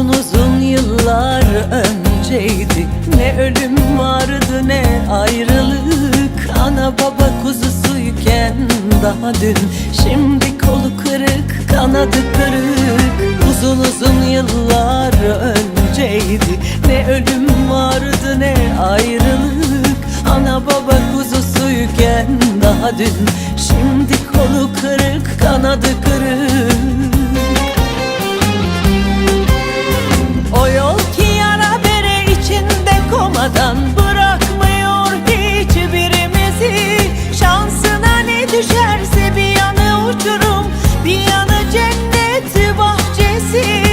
Uzun uzun yıllar önceydi. Ne ölüm vardı ne ayrılık. Ana baba kuzusuyken daha dün. Şimdi kolu kırık kanadı kırık. Uzun uzun yıllar önceydi. Ne ölüm vardı ne ayrılık. Ana baba kuzusuyken daha dün. Şimdi kolu kırık kanadı kırık komadan Bırakmıyor hiçbirimizi. Şansına ne düşerse bir yanı uçurum. Bir yanı cennet bahçesi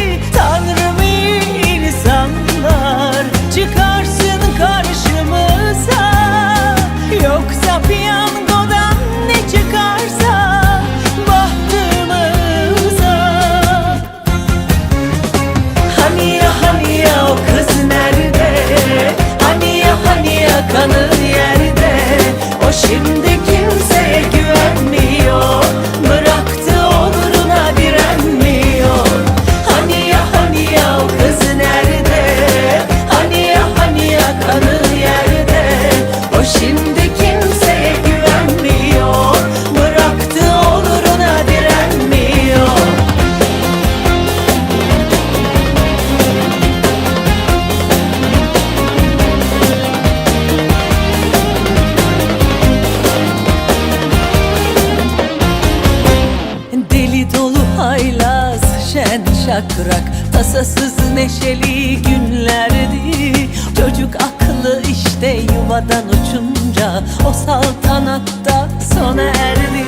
şakrak Tasasız neşeli günlerdi. Çocuk aklı işte yuvadan uçunca O saltanatta sona erdi.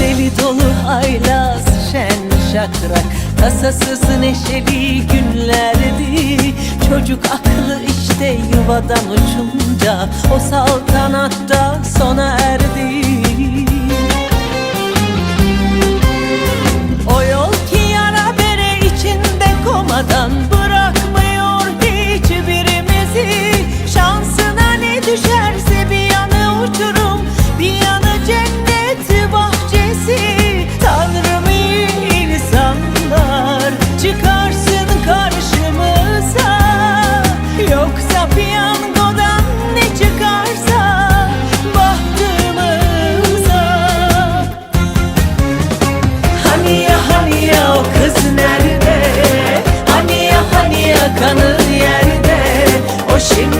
Deli dolu haylaz şen şakrak Tasasız neşeli günlerdi. Çocuk aklı işte yuvadan uçunca O saltanatta kanı yerde O şimdi